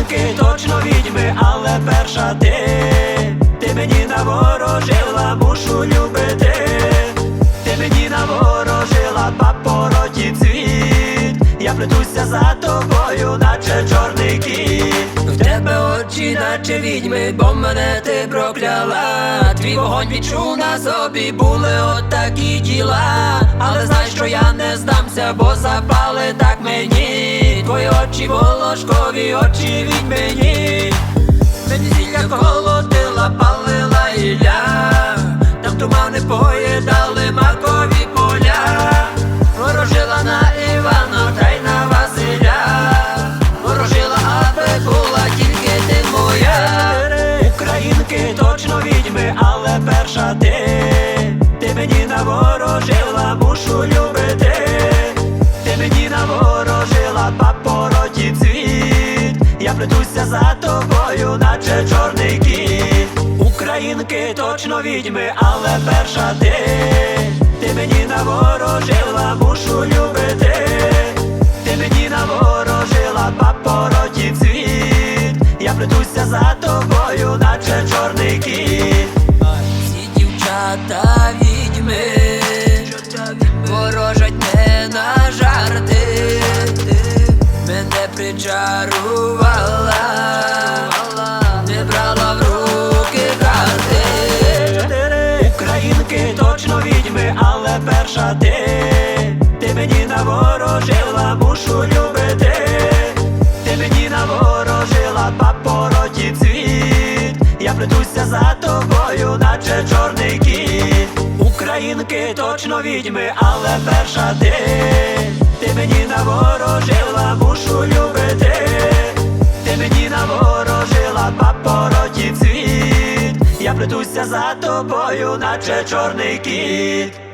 Українки точно відьми, але перша ти, ти мені наворожила, мушу любити, ти мені наворожила папороті цвіт, я плетуся за тобою, наче чорний кіт. В тебе очі, наче відьми, бо мене ти прокляла. Твій вогонь відчув на собі, були отакі діла. Але знай, що я не здамся, бо запали так мені. Твої очі волошкові, очі від мені. Мені зілля колотила, палила ілля. Там тумани поїдали макові поля. Ворожила на Івана та й на Василя. Ворожила, аби була тільки ти моя. Українки точно відьми, але перша ти. Ти мені наворожила, мушу любити. Ти мені наворожила. Я плетуся за тобою, наче чорний кіт. Українки точно відьми, але перша ти. Ти мені наворожила, мушу любити. Ти мені наворожила папороті цвіт. Я плетуся за тобою, наче чорний кіт. Ці дівчата відьми ворожать не на жарти, мене причарувала, Українки точно відьми, але перша ти. Ти мені наворожила, мушу любити. Ти мені наворожила папороті цвіт. Я плетуся за тобою, наче чорний кіт. Українки точно відьми, але перша ти. Ти мені наворожила, за тобою, наче чорний кіт.